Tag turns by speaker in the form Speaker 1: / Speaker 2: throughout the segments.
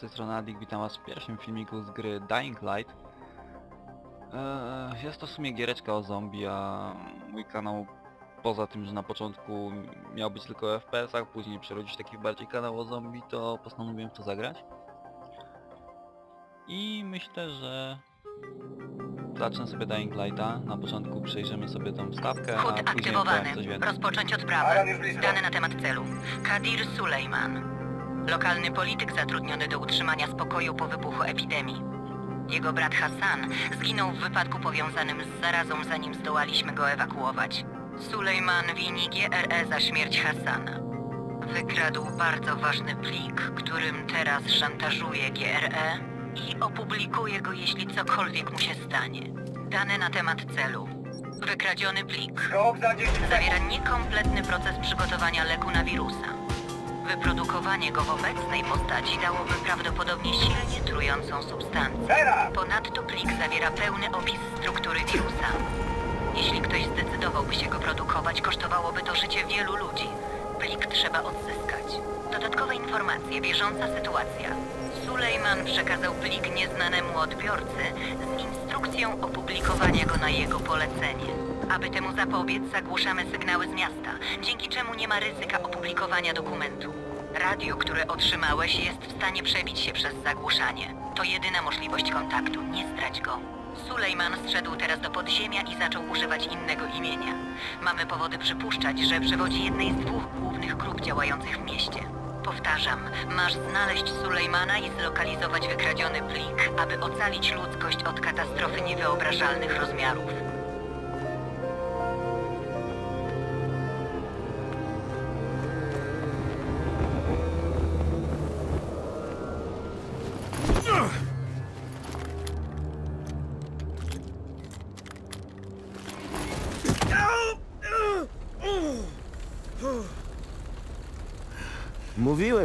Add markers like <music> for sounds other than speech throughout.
Speaker 1: z tej strony Adik, witam was w pierwszym filmiku z gry Dying Light. Eee, jest to w sumie giereczka o zombie, a mój kanał poza tym, że na początku miał być tylko o FPS-ach, później przerodzić taki bardziej kanał o zombie, to postanowiłem w to zagrać. I myślę, że zacznę sobie Dying Lighta. Na początku przejrzymy sobie tą stawkę, a później
Speaker 2: aktywowany.
Speaker 1: powiem coś więcej.
Speaker 2: Rozpocząć odprawę. Dane na temat celu. Kadir Sulejman. Lokalny polityk zatrudniony do utrzymania spokoju po wybuchu epidemii. Jego brat Hassan zginął w wypadku powiązanym z zarazą, zanim zdołaliśmy go ewakuować. Sulejman wini GRE za śmierć Hassana. Wykradł bardzo ważny plik, którym teraz szantażuje GRE i opublikuje go, jeśli cokolwiek mu się stanie. Dane na temat celu. Wykradziony plik
Speaker 3: Skok za 10
Speaker 2: zawiera niekompletny proces przygotowania leku na wirusa. Wyprodukowanie go w obecnej postaci dałoby prawdopodobnie silnie trującą substancję. Ponadto plik zawiera pełny opis struktury wirusa. Jeśli ktoś zdecydowałby się go produkować, kosztowałoby to życie wielu ludzi. Plik trzeba odzyskać. Dodatkowe informacje, bieżąca sytuacja. Sulejman przekazał plik nieznanemu odbiorcy z instrukcją opublikowania go na jego polecenie. Aby temu zapobiec, zagłuszamy sygnały z miasta, dzięki czemu nie ma ryzyka opublikowania dokumentu. Radio, które otrzymałeś, jest w stanie przebić się przez zagłuszanie. To jedyna możliwość kontaktu, nie strać go. Sulejman zszedł teraz do podziemia i zaczął używać innego imienia. Mamy powody przypuszczać, że przewodzi jednej z dwóch głównych grup działających w mieście. Powtarzam, masz znaleźć Sulejmana i zlokalizować wykradziony plik, aby ocalić ludzkość od katastrofy niewyobrażalnych rozmiarów.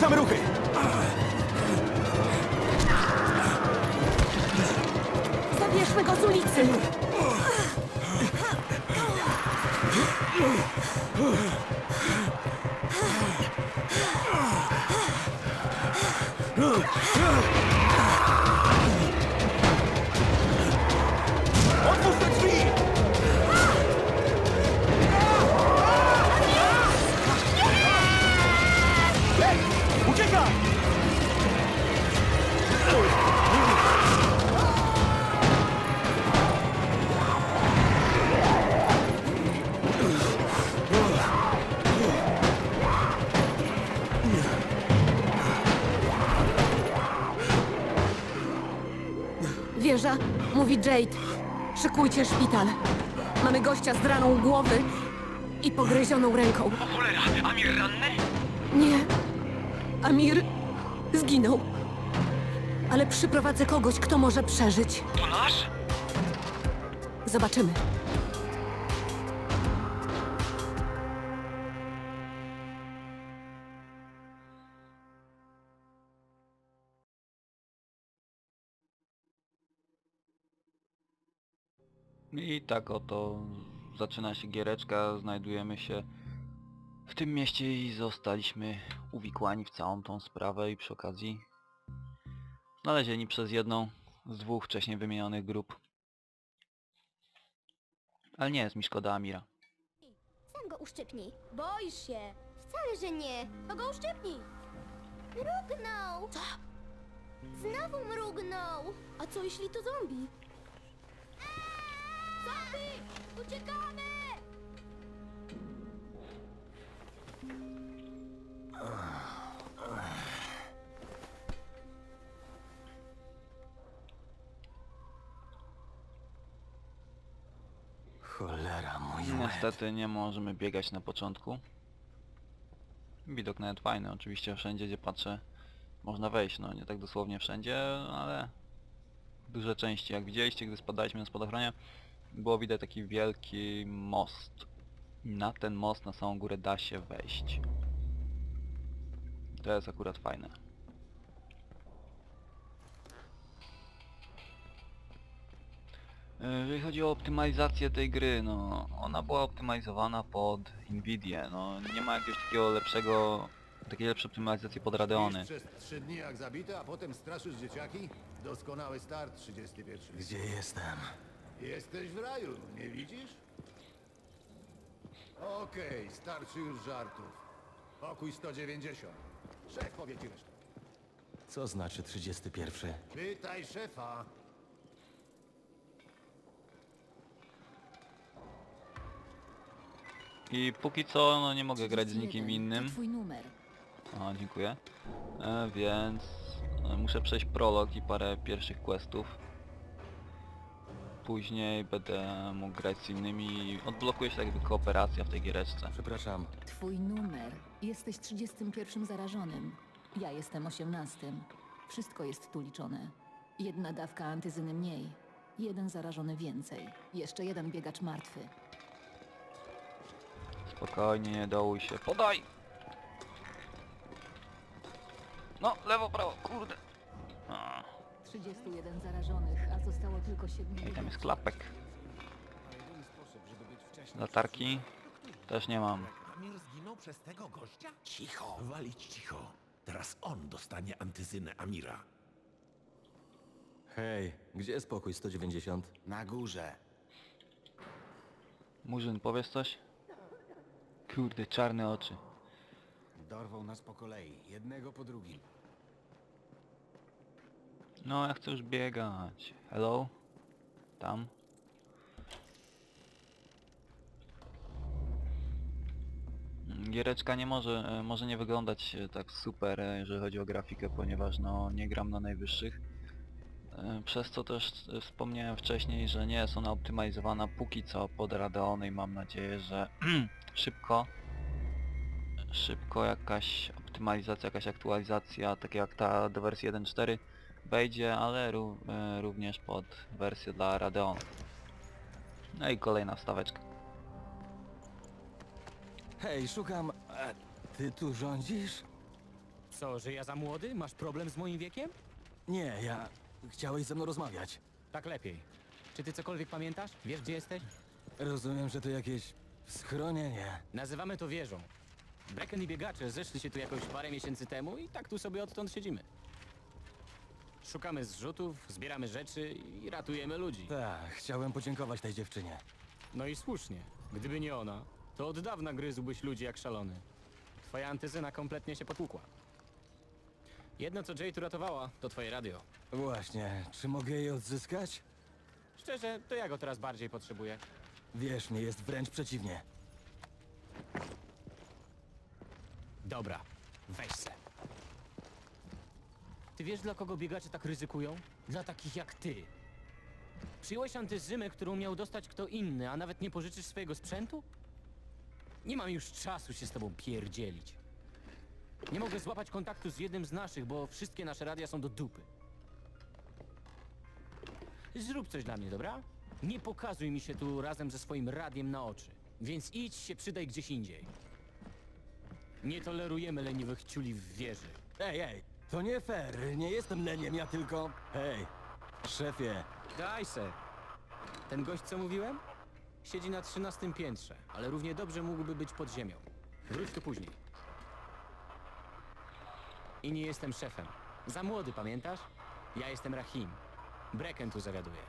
Speaker 4: Sprężamy ruchy!
Speaker 5: Zabierzmy go z ulicy!
Speaker 4: Otwórz
Speaker 5: Jade. Szykujcie szpital. Mamy gościa z raną głowy i pogryzioną ręką.
Speaker 3: Cholera, Amir ranny?
Speaker 5: Nie. Amir zginął. Ale przyprowadzę kogoś, kto może przeżyć.
Speaker 3: To nasz?
Speaker 5: Zobaczymy.
Speaker 1: I tak oto zaczyna się giereczka, znajdujemy się w tym mieście i zostaliśmy uwikłani w całą tą sprawę i przy okazji znalezieni przez jedną z dwóch wcześniej wymienionych grup. Ale nie jest mi szkoda Amira.
Speaker 6: Sam go uszczypnij. Boisz się. Wcale, że nie. To go uszczypnij. Mrugnął. Co? Znowu mrugnął. A co jeśli to zombie? Uciekamy! Uciekamy! Cholera mój.
Speaker 1: No, niestety nie możemy biegać na początku. Widok nawet fajny, oczywiście wszędzie gdzie patrzę można wejść, no nie tak dosłownie wszędzie, ale duże części. Jak widzieliście, gdy spadaliśmy na spadochronie, było widać taki wielki most. Na ten most na samą górę da się wejść. To jest akurat fajne. E, Jeżeli chodzi o optymalizację tej gry, no ona była optymalizowana pod Nvidia, no nie ma jakiegoś takiego lepszego, takiej lepszej optymalizacji pod Radeony.
Speaker 3: Przez trzy dni jak zabity, a potem straszysz dzieciaki? Doskonały start 31.
Speaker 7: Gdzie jestem?
Speaker 3: Jesteś w raju, nie widzisz? Okej, starczy już żartów. Pokój 190. Szef powie ci resztę.
Speaker 7: Co znaczy 31?
Speaker 3: Pytaj szefa.
Speaker 1: I póki co no nie mogę grać z
Speaker 5: 31,
Speaker 1: nikim innym.
Speaker 5: Twój numer.
Speaker 1: O, dziękuję. E, więc e, muszę przejść prolog i parę pierwszych questów. Później będę mógł grać z innymi i odblokuje się tak jakby kooperacja w tej giereczce.
Speaker 7: Przepraszam.
Speaker 8: Twój numer. Jesteś 31 zarażonym. Ja jestem 18. Wszystko jest tu liczone. Jedna dawka antyzyny mniej. Jeden zarażony więcej. Jeszcze jeden biegacz martwy.
Speaker 1: Spokojnie, nie dołuj się. Podaj! No, lewo, prawo, kurde. A,
Speaker 8: 31 zarażonych, a zostało tylko 7
Speaker 1: I tam jest klapek. Latarki też nie mam.
Speaker 9: Amir zginął przez tego gościa? Cicho, walić cicho. Teraz on dostanie antyzynę Amira.
Speaker 7: Hej, gdzie jest pokój 190?
Speaker 4: Na górze.
Speaker 1: Murzyn, powiesz coś? Kurde, czarne oczy.
Speaker 4: Dorwał nas po kolei, jednego po drugim.
Speaker 1: No, ja chcę już biegać. Hello? Tam? Giereczka nie może, e, może nie wyglądać e, tak super, e, jeżeli chodzi o grafikę, ponieważ no nie gram na najwyższych. Przez co też wspomniałem wcześniej, że nie jest ona optymalizowana póki co pod Radeony i mam nadzieję, że <clears throat> szybko szybko jakaś optymalizacja, jakaś aktualizacja, tak jak ta do wersji 1.4 wejdzie, ale ró e, również pod wersję dla Radeon. No i kolejna wstaweczka.
Speaker 7: Hej, szukam... E, ty tu rządzisz?
Speaker 10: Co, że ja za młody? Masz problem z moim wiekiem?
Speaker 7: Nie, ja... Chciałeś ze mną rozmawiać.
Speaker 10: Tak lepiej. Czy ty cokolwiek pamiętasz? Wiesz gdzie jesteś?
Speaker 7: Rozumiem, że to jakieś... schronienie.
Speaker 10: Nazywamy to wieżą. Brecken i biegacze zeszli się tu jakoś parę miesięcy temu i tak tu sobie odtąd siedzimy. Szukamy zrzutów, zbieramy rzeczy i ratujemy ludzi.
Speaker 7: Tak, chciałem podziękować tej dziewczynie.
Speaker 10: No i słusznie. Gdyby nie ona, to od dawna gryzłbyś ludzi jak szalony. Twoja antyzyna kompletnie się potłukła. Jedno co Jade uratowała, to twoje radio.
Speaker 7: Właśnie, czy mogę jej odzyskać?
Speaker 10: Szczerze, to ja go teraz bardziej potrzebuję.
Speaker 7: Wierz mi, jest wręcz przeciwnie.
Speaker 10: Dobra, weź se. Ty wiesz, dla kogo biegacze tak ryzykują? Dla takich jak ty. Przyjąłeś antyzymę, którą miał dostać kto inny, a nawet nie pożyczysz swojego sprzętu? Nie mam już czasu się z tobą pierdzielić. Nie mogę złapać kontaktu z jednym z naszych, bo wszystkie nasze radia są do dupy. Zrób coś dla mnie, dobra? Nie pokazuj mi się tu razem ze swoim radiem na oczy. Więc idź się przydaj gdzieś indziej. Nie tolerujemy leniwych ciuli w wieży.
Speaker 7: Ej, ej, to nie fair, nie jestem leniem, ja tylko... Hej, szefie,
Speaker 10: Daj se. Ten gość, co mówiłem? Siedzi na trzynastym piętrze, ale równie dobrze mógłby być pod ziemią. Wróć tu później. I nie jestem szefem. Za młody, pamiętasz? Ja jestem Rahim. Brecken tu zawiaduje.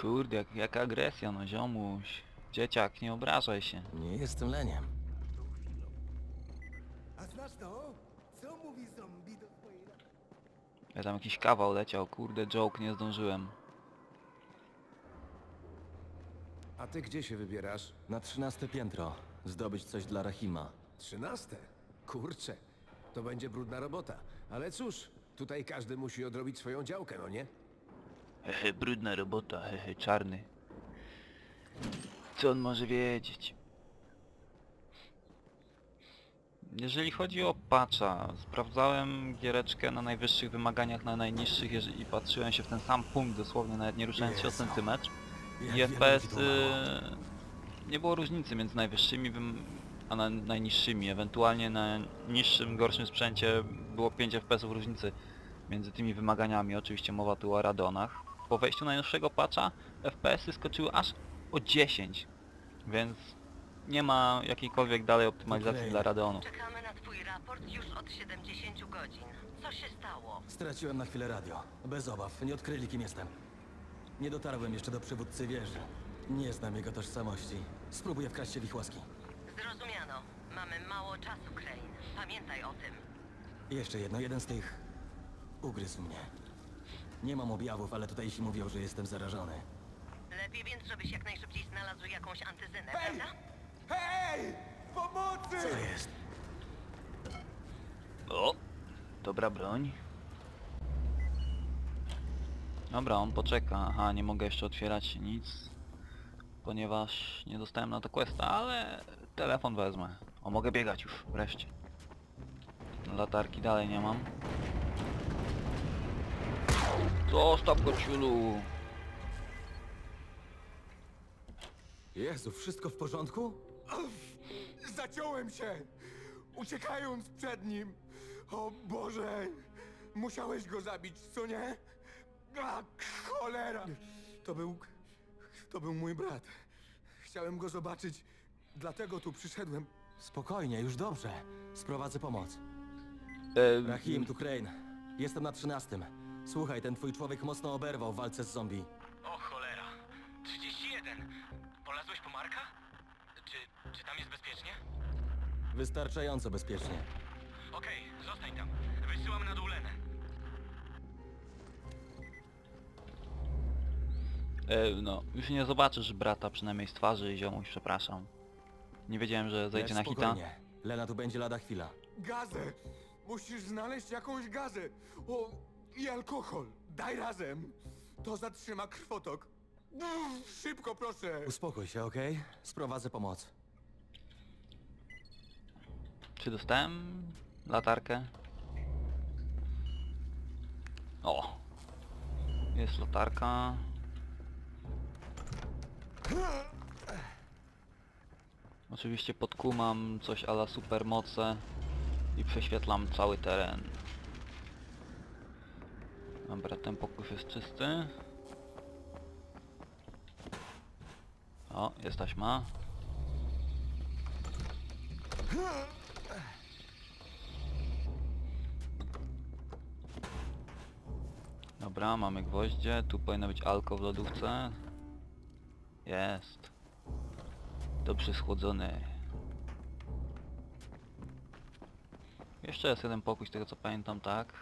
Speaker 1: Kurde, jak, jaka agresja, no ziomuś. Dzieciak, nie obrażaj się.
Speaker 7: nie jestem leniem.
Speaker 4: Znasz to? Co mówi zombie do twojej...
Speaker 1: Ja tam jakiś kawał leciał, kurde, joke, nie zdążyłem.
Speaker 4: A ty gdzie się wybierasz?
Speaker 7: Na trzynaste piętro. Zdobyć coś dla Rahima.
Speaker 4: Trzynaste? Kurczę, to będzie brudna robota. Ale cóż, tutaj każdy musi odrobić swoją działkę, no nie?
Speaker 1: Hehe, brudna robota, hehe, czarny. Co on może wiedzieć? Jeżeli chodzi o patcha, sprawdzałem giereczkę na najwyższych wymaganiach, na najniższych jeżeli, i patrzyłem się w ten sam punkt dosłownie, nawet nie ruszając się o centymetr. I FPS y, nie było różnicy między najwyższymi a na, najniższymi. Ewentualnie na niższym, gorszym sprzęcie było 5 FPS różnicy między tymi wymaganiami. Oczywiście mowa tu o Radonach. Po wejściu najnowszego patcha FPS-y skoczyły aż o 10, więc nie ma jakiejkolwiek dalej optymalizacji
Speaker 7: Okej.
Speaker 1: dla Radeonu.
Speaker 2: Czekamy na twój raport już od 70 godzin. Co się stało?
Speaker 7: Straciłem na chwilę radio. Bez obaw, nie odkryli kim jestem. Nie dotarłem jeszcze do przywódcy wieży. Nie znam jego tożsamości. Spróbuję wkraść się w ich łaski.
Speaker 2: Zrozumiano. Mamy mało czasu, Crane. Pamiętaj o tym.
Speaker 7: Jeszcze jedno, jeden z tych ugryzł mnie. Nie mam objawów, ale tutaj się mówią, że jestem zarażony.
Speaker 2: Lepiej więc, żebyś jak najszybciej znalazł jakąś antyzynę, prawda?
Speaker 4: Hej! Pomocy!
Speaker 7: Co jest?
Speaker 1: O! Dobra broń. Dobra, on poczeka. Aha, nie mogę jeszcze otwierać nic. Ponieważ nie dostałem na to questa, ale telefon wezmę. O, mogę biegać już, wreszcie. Latarki dalej nie mam. Zostaw go, ciulu!
Speaker 7: Jezu, wszystko w porządku?
Speaker 4: Zaciąłem się! Uciekając przed nim! O Boże! Musiałeś go zabić, co nie? A, cholera! To był... To był mój brat. Chciałem go zobaczyć, dlatego tu przyszedłem.
Speaker 7: Spokojnie, już dobrze. Sprowadzę pomoc.
Speaker 1: E,
Speaker 7: Rahim, tu Crane. Jestem na trzynastym. Słuchaj, ten twój człowiek mocno oberwał w walce z zombie. Wystarczająco bezpiecznie.
Speaker 10: Okej, zostań tam. Wysyłam na dół Lenę.
Speaker 1: e, no, już nie zobaczysz brata przynajmniej z twarzy i ziomuś, przepraszam. Nie wiedziałem, że zejdzie na
Speaker 7: Lecz
Speaker 1: hita.
Speaker 7: spokojnie. Lena tu będzie lada chwila.
Speaker 4: Gazę! Musisz znaleźć jakąś gazę! O, i alkohol! Daj razem! To zatrzyma krwotok. Uff, Szybko, proszę!
Speaker 7: Uspokój się, okej? Sprowadzę pomoc.
Speaker 1: Czy dostałem latarkę? O! Jest latarka. Oczywiście pod kół mam coś ala supermoce i prześwietlam cały teren. Dobra, ten pokój jest czysty. O, jest taśma. Dobra, mamy gwoździe. Tu powinno być alko w lodówce. Jest. Dobrze schłodzony. Jeszcze jest jeden pokój z tego co pamiętam, tak?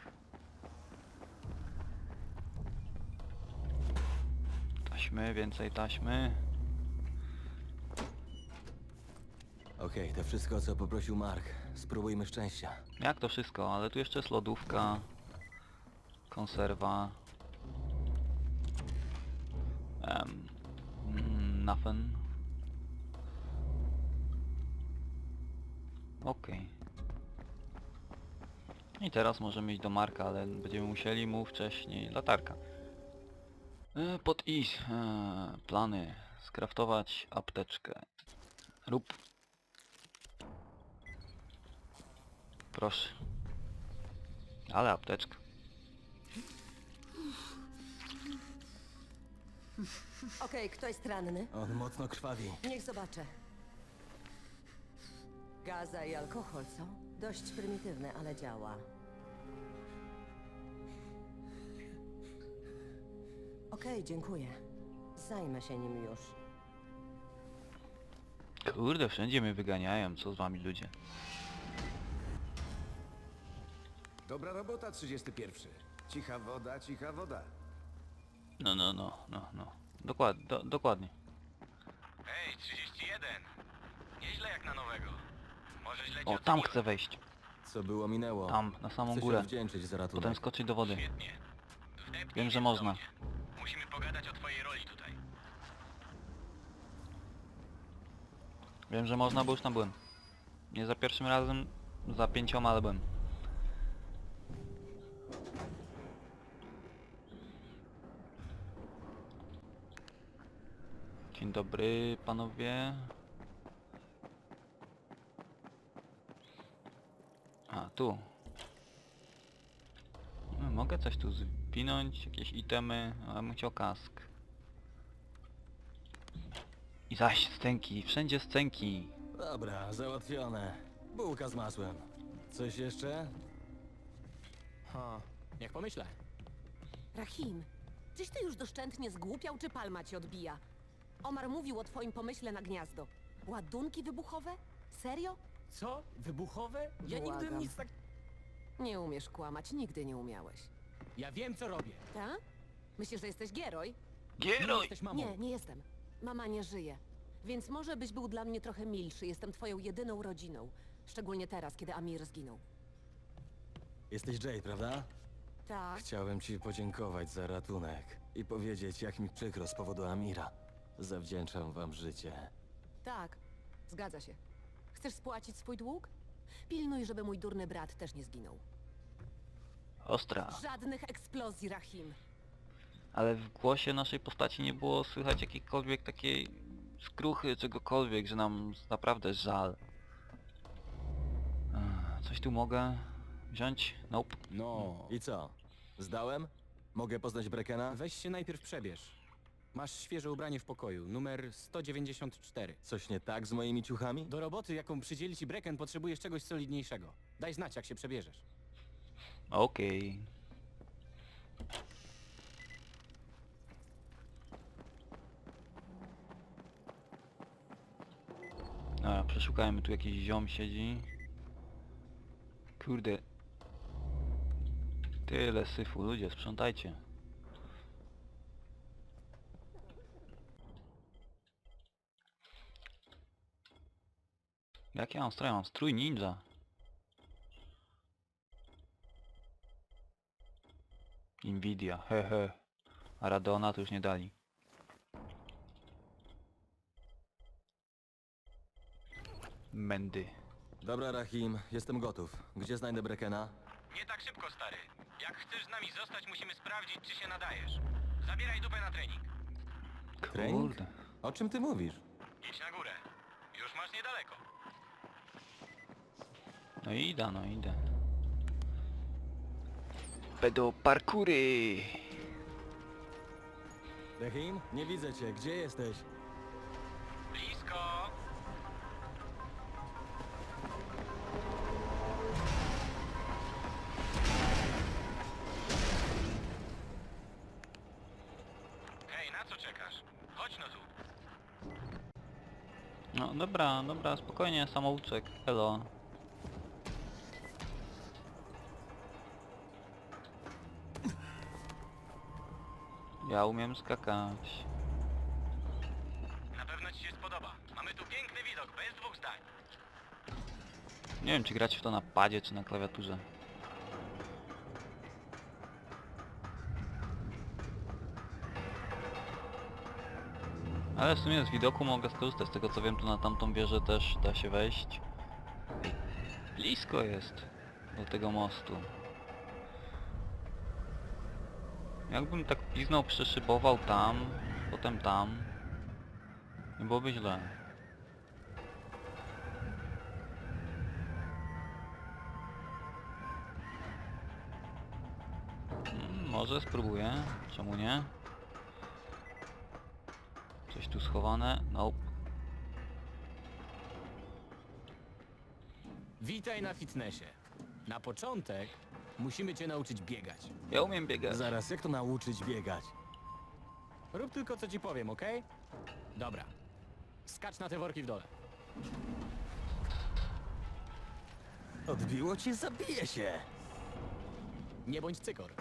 Speaker 1: Taśmy, więcej taśmy.
Speaker 7: Okej, to wszystko, co poprosił Mark. Spróbujmy szczęścia.
Speaker 1: Jak to wszystko? Ale tu jeszcze jest lodówka. Konserwa. Um, nothing. Okej. I teraz możemy iść do Marka, ale będziemy musieli mu wcześniej latarka. E, pod i e, plany. Skraftować apteczkę. Rób. Proszę. Ale apteczka.
Speaker 11: Okej, kto jest ranny?
Speaker 7: On mocno krwawi.
Speaker 11: Niech zobaczę. Gaza i alkohol, co? Dość prymitywne, ale działa. Okej, dziękuję. Zajmę się nim już.
Speaker 1: Kurde, wszędzie mnie wyganiają, co z wami ludzie.
Speaker 3: Dobra robota, 31. Cicha woda, cicha woda.
Speaker 1: No, no, no, no, no. Dokład, do, dokładnie.
Speaker 10: Hej, 31. Nieźle jak na nowego. Może źle
Speaker 1: O, tam
Speaker 10: oceniłem.
Speaker 1: chcę wejść.
Speaker 7: Co było, minęło.
Speaker 1: Tam, na samą
Speaker 7: Chcę
Speaker 1: górę.
Speaker 7: wdzięczyć za ratunek.
Speaker 1: Potem skoczyć do wody.
Speaker 10: Świetnie. Wdepnij
Speaker 1: Wiem, że można.
Speaker 10: musimy pogadać o twojej roli tutaj.
Speaker 1: Wiem, że można, bo już tam byłem. Nie za pierwszym razem, za pięcioma, ale byłem. Dzień dobry, panowie. A, tu. No, mogę coś tu zwinąć, jakieś itemy, ale bym chciał kask. I zaś scenki, wszędzie scenki.
Speaker 7: Dobra, załatwione. Bułka z masłem. Coś jeszcze?
Speaker 10: Ha, niech pomyślę.
Speaker 5: Rahim, czyś ty już doszczętnie zgłupiał, czy palma ci odbija? Omar mówił o twoim pomyśle na gniazdo. Ładunki wybuchowe? Serio?
Speaker 10: Co? Wybuchowe? Ja nigdy
Speaker 5: Błagam.
Speaker 10: nic tak...
Speaker 5: Nie umiesz kłamać, nigdy nie umiałeś.
Speaker 10: Ja wiem co robię.
Speaker 5: Tak? Myślisz, że jesteś Gieroj?
Speaker 10: Nie
Speaker 1: Gieroj!
Speaker 10: jesteś mamą.
Speaker 5: Nie, nie jestem. Mama nie żyje. Więc może byś był dla mnie trochę milszy. Jestem twoją jedyną rodziną. Szczególnie teraz, kiedy Amir zginął.
Speaker 7: Jesteś Jade, prawda?
Speaker 5: Tak.
Speaker 7: Chciałem ci podziękować za ratunek i powiedzieć, jak mi przykro z powodu Amira. Zawdzięczam wam życie.
Speaker 5: Tak, zgadza się. Chcesz spłacić swój dług? Pilnuj, żeby mój durny brat też nie zginął.
Speaker 1: Ostra.
Speaker 5: Żadnych eksplozji, Rahim.
Speaker 1: Ale w głosie naszej postaci nie było słychać jakiejkolwiek takiej skruchy, czegokolwiek, że nam naprawdę żal. Ech, Coś tu mogę wziąć? Nope.
Speaker 10: No.
Speaker 7: I co? Zdałem? Mogę poznać Brekena?
Speaker 10: Weź się najpierw przebierz. Masz świeże ubranie w pokoju, numer 194.
Speaker 7: Coś nie tak z moimi ciuchami?
Speaker 10: Do roboty, jaką przydzieli ci Brecken, potrzebujesz czegoś solidniejszego. Daj znać, jak się przebierzesz.
Speaker 1: Okej. Dobra, przeszukajmy, tu jakiś ziom siedzi. Kurde. Tyle syfu, ludzie, sprzątajcie. Jak ja mam strój? Mam strój ninja. Nvidia, hehe. A Radeona to już nie dali. Mendy.
Speaker 7: Dobra, Rahim, jestem gotów. Gdzie znajdę Brekena?
Speaker 10: Nie tak szybko, stary. Jak chcesz z nami zostać, musimy sprawdzić, czy się nadajesz. Zabieraj dupę na trening.
Speaker 7: Trening?
Speaker 1: Kurde.
Speaker 7: O czym ty mówisz?
Speaker 10: Idź na górę. Już masz niedaleko.
Speaker 1: No idę, no idę. Pedo parkury!
Speaker 7: Rahim? Nie widzę cię. Gdzie jesteś?
Speaker 10: Blisko. Hej, na co czekasz? Chodź no tu.
Speaker 1: No dobra, dobra, spokojnie, samouczek. Elo. Ja umiem skakać.
Speaker 10: Na pewno ci się spodoba. Mamy tu piękny widok, bez dwóch zdań.
Speaker 1: Nie wiem, czy grać w to na padzie, czy na klawiaturze. Ale w sumie z widoku mogę skorzystać. Z tego co wiem, tu na tamtą wieżę też da się wejść. Blisko jest do tego mostu. Jakbym tak piznął, przyszybował tam, potem tam, nie byłoby źle. Mm, Może spróbuję, czemu nie? Coś tu schowane? Nope.
Speaker 10: Witaj na fitnessie. Na początek musimy cię nauczyć biegać.
Speaker 1: Ja umiem biegać.
Speaker 7: Zaraz, jak to nauczyć biegać?
Speaker 10: Rób tylko co ci powiem, okej? Dobra. Skacz na te worki w dole.
Speaker 7: Odbiło cię? Zabiję się!
Speaker 10: Nie bądź cykor.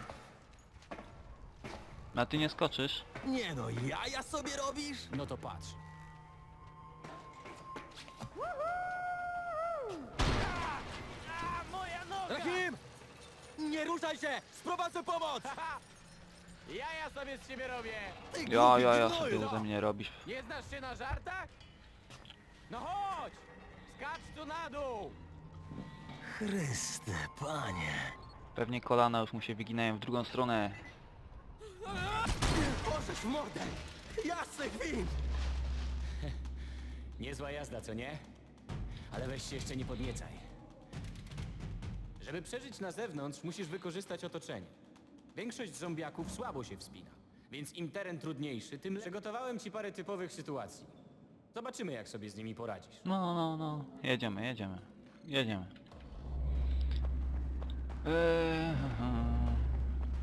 Speaker 1: A ty nie skoczysz?
Speaker 7: Nie no, jaja sobie robisz?
Speaker 10: No to patrz.
Speaker 7: Nie ruszaj się! Sprowadzę pomoc! <laughs>
Speaker 10: Jaja sobie z ciebie robię!
Speaker 1: Ja, ja, ja sobie ze mnie robisz.
Speaker 10: Nie znasz się na żartach? No chodź! Skacz tu na dół!
Speaker 7: Chryste, panie.
Speaker 1: Pewnie kolana już mu się wyginają w drugą stronę.
Speaker 4: Możesz w mordę! Jasny gwint! <laughs>
Speaker 10: Niezła jazda, co nie? Ale weź się jeszcze nie podniecaj. Żeby przeżyć na zewnątrz, musisz wykorzystać otoczenie. Większość zombiaków słabo się wspina, więc im teren trudniejszy, tym le- Przygotowałem ci parę typowych sytuacji. Zobaczymy, jak sobie z nimi poradzisz.
Speaker 1: No, no, no. Jedziemy, jedziemy. Jedziemy. Eee,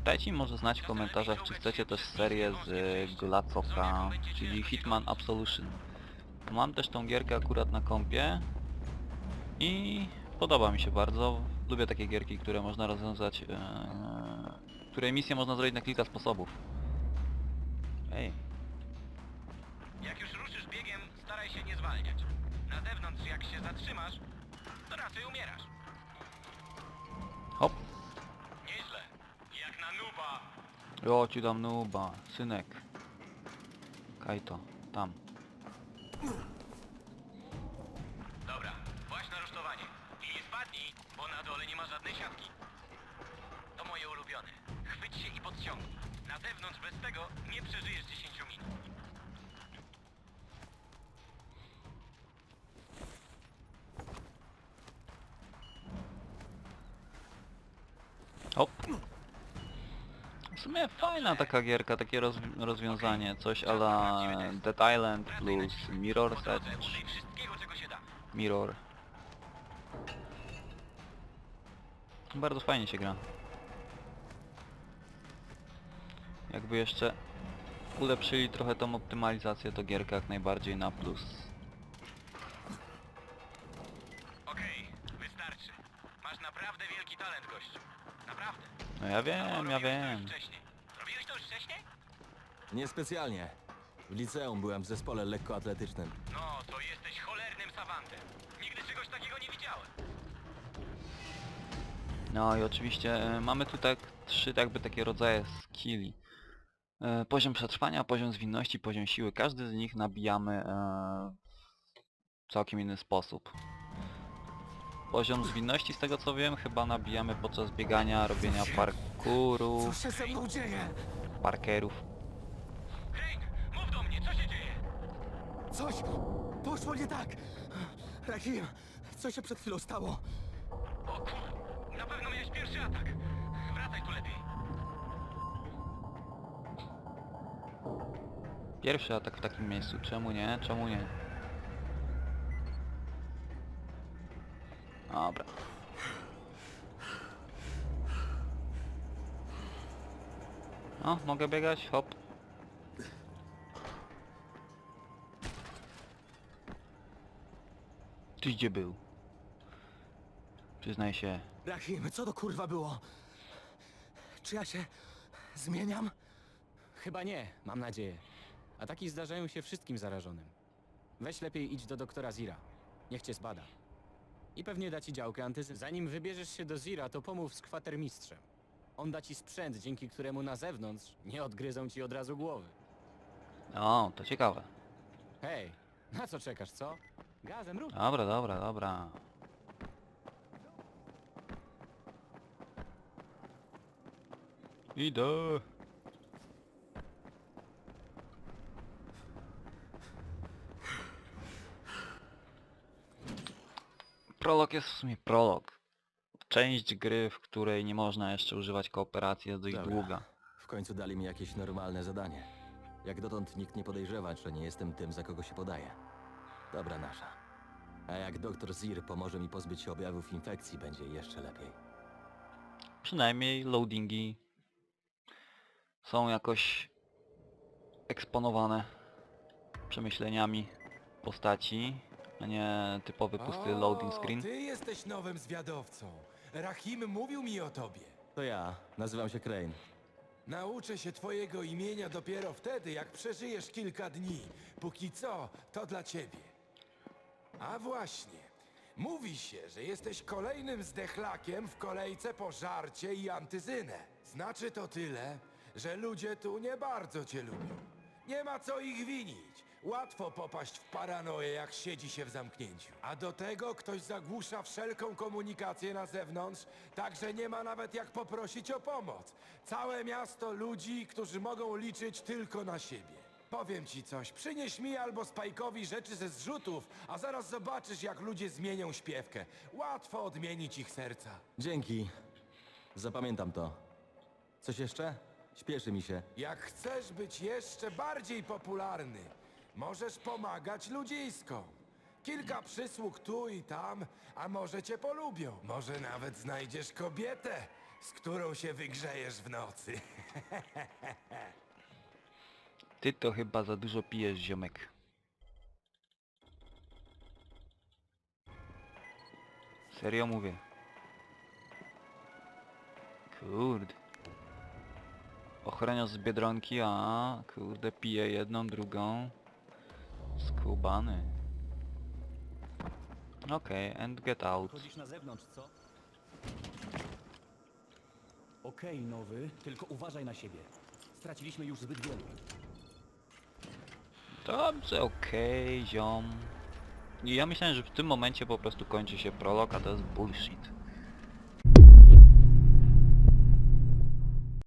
Speaker 1: Dajcie mi może znać w komentarzach, czy chcecie też serię z e, Glacoka, czyli Hitman Absolution. Mam też tą gierkę akurat na kompie i podoba mi się bardzo. Lubię takie gierki, które można rozwiązać, e, które misje można zrobić na kilka sposobów. Ej,
Speaker 10: Jak już ruszysz biegiem, staraj się nie zwalniać. Na zewnątrz, jak się zatrzymasz, to raczej umierasz.
Speaker 1: hop.
Speaker 10: Nieźle. Jak na nuba.
Speaker 1: Jo, ci dam nuba, synek. Kajto, tam.
Speaker 10: Zewnątrz bez tego nie przeżyjesz 10 minut.
Speaker 1: Hop. W sumie fajna taka gierka, takie roz, rozwiązanie, coś ala Dead Island plus Mirror's Edge. Mirror. Bardzo fajnie się gra. Jakby jeszcze ulepszyli trochę tą optymalizację, to gierka jak najbardziej na plus.
Speaker 10: Okej, wystarczy. Masz naprawdę wielki talent, gościu. Naprawdę.
Speaker 1: No ja wiem, ja
Speaker 10: Robiłeś to
Speaker 1: wiem.
Speaker 10: już wcześniej. Robiłeś to już wcześniej?
Speaker 7: Niespecjalnie. W liceum byłem w zespole lekkoatletycznym.
Speaker 10: No, to jesteś cholernym savantem. Nigdy czegoś takiego nie widziałem.
Speaker 1: No i oczywiście e, mamy tu tak trzy jakby takie rodzaje skilli. E, poziom przetrwania, poziom zwinności, poziom siły. Każdy z nich nabijamy e, w całkiem inny sposób. Poziom zwinności z tego co wiem chyba nabijamy podczas biegania, robienia parkouru,
Speaker 4: Co się ze mną dzieje?
Speaker 1: parkerów.
Speaker 10: Crane, mów do mnie, co się dzieje?
Speaker 4: Coś poszło nie tak! Rahim, co się przed chwilą stało?
Speaker 10: O kur... Na pewno miałeś pierwszy atak. Wracaj tu lepiej.
Speaker 1: Pierwszy atak w takim miejscu, czemu nie? Czemu nie? Dobra. O, mogę biegać? Hop. Ty gdzie był? Przyznaj się.
Speaker 4: Rahim, co to kurwa było? Czy ja się zmieniam?
Speaker 10: Chyba nie, mam nadzieję. Ataki zdarzają się wszystkim zarażonym. Weź lepiej idź do doktora Zira. Niech cię zbada. I pewnie da ci działkę antyzy. Zanim wybierzesz się do Zira, to pomów z kwatermistrzem. On da ci sprzęt, dzięki któremu na zewnątrz nie odgryzą ci od razu głowy.
Speaker 1: O, to ciekawe.
Speaker 10: Hej, na co czekasz, co? Gazem rób.
Speaker 1: Dobra, dobra, dobra. Idę. Prolog jest w sumie prolog. Część gry, w której nie można jeszcze używać kooperacji jest dość
Speaker 7: Dobra.
Speaker 1: długa.
Speaker 7: W końcu dali mi jakieś normalne zadanie. Jak dotąd nikt nie podejrzewa, że nie jestem tym, za kogo się podaję. Dobra nasza. A jak doktor Zir pomoże mi pozbyć się objawów infekcji, będzie jeszcze lepiej.
Speaker 1: Przynajmniej loadingi są jakoś eksponowane przemyśleniami postaci, a nie typowy pusty loading screen.
Speaker 12: Ty jesteś nowym zwiadowcą. Rahim mówił mi o tobie.
Speaker 7: To ja, nazywam się Crane.
Speaker 12: Nauczę się twojego imienia dopiero wtedy, jak przeżyjesz kilka dni. Póki co, to dla ciebie. A właśnie, mówi się, że jesteś kolejnym zdechlakiem w kolejce po żarcie i antyzynę. Znaczy to tyle, że ludzie tu nie bardzo cię lubią. Nie ma co ich winić. Łatwo popaść w paranoję, jak siedzi się w zamknięciu. A do tego ktoś zagłusza wszelką komunikację na zewnątrz, także nie ma nawet jak poprosić o pomoc. Całe miasto ludzi, którzy mogą liczyć tylko na siebie. Powiem ci coś, przynieś mi albo Spajkowi rzeczy ze zrzutów, a zaraz zobaczysz, jak ludzie zmienią śpiewkę. Łatwo odmienić ich serca.
Speaker 7: Dzięki. Zapamiętam to. Coś jeszcze? Śpieszy mi się.
Speaker 12: Jak chcesz być jeszcze bardziej popularny, możesz pomagać ludziskom. Kilka przysług tu i tam, a może cię polubią. Może nawet znajdziesz kobietę, z którą się wygrzejesz w nocy. <laughs>
Speaker 1: Ty to chyba za dużo pijesz, ziomek. Serio mówię. Kurde. Ochroniarz z Biedronki, a kurde pije jedną, drugą. Skubany. Okej, and get out.
Speaker 13: Chodzisz na zewnątrz, co? Okej, nowy, tylko uważaj na siebie. Straciliśmy już zbyt wielu.
Speaker 1: Dobrze, okej, ziom. I ja myślałem, że w tym momencie po prostu kończy się prolog, a to jest bullshit.